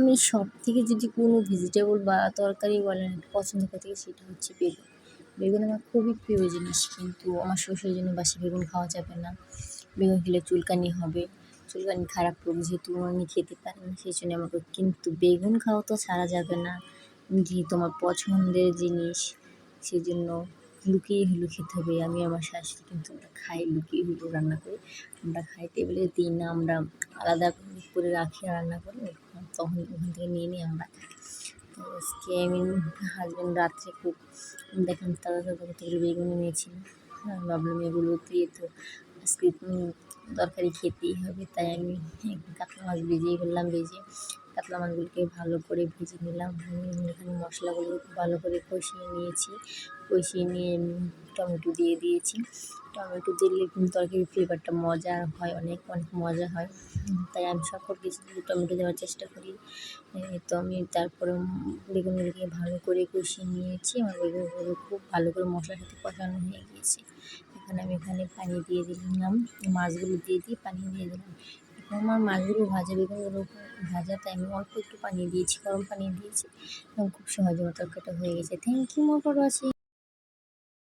আমি সব থেকে যদি কোনো ভেজিটেবল বা তরকারি বলেন পছন্দ করে থাকি সেটা হচ্ছে বেগুন। বেগুন আমার খুবই প্রিয় জিনিস, কিন্তু আমার শ্বশুরের জন্য বাসি বেগুন খাওয়া যাবে না। বেগুন খেলে চুলকানি হবে, চুলকানি খারাপ করবে যেহেতু আমি খেতে পারি না, সেই জন্য আমাকে, কিন্তু বেগুন খাওয়া তো ছাড়া যাবে না। যেহেতু আমার পছন্দের জিনিস, সেই জন্য লুকিয়ে হলেও খেতে হবে। আমি আমার শাশুড়ি কিন্তু আমরা খাই, লুকিয়ে হলেও রান্না করি। আমরা খাই টেবিলে দিই না, আমরা আলাদা করে রাখি রান্না করে। তখন ওখান থেকে নিয়ে নিই আমরা। তো আজকে আমি হাজব্যান্ড রাত্রে খুব দেখলাম তারা তো কতগুলো বেগুনি নিয়েছিল আমি ভাবলাম এগুলো দিয়ে তো আজকে তরকারি খেতেই হবে, তাই আমি কাঁকড়া মাছ ভেজেই করলাম ভেজে কাতলা মাছগুলোকে ভালো করে ভেজে নিলাম। এখানে মশলাগুলো ভালো করে কষিয়ে নিয়েছি। কষিয়ে নিয়ে টমেটো দিয়ে দিয়েছি। টমেটো দিলে কিন্তু তরকারির ফ্লেভারটা মজা হয়, অনেক অনেক মজা হয়। তাই আমি সকল কিছু টমেটো দেওয়ার চেষ্টা করি। তো আমি তারপরে বেগুনগুলোকে ভালো করে কষিয়ে নিয়েছি। আমার বেগুনগুলো খুব ভালো করে মশলার সাথে কষানো হয়ে গিয়েছে। এখানে আমি এখানে পানি দিয়ে দিলাম। মাছগুলো দিয়ে দিয়ে পানি দিয়ে দিলাম। আমার মাছগুলো ভাজা বেগুনগুলো ভাজা, তাই আমি অল্প একটু পানি দিয়েছি, গরম পানি দিয়েছি। এবং খুব সহজে মতো তরকারিটা হয়ে গেছে। Thank you more for watching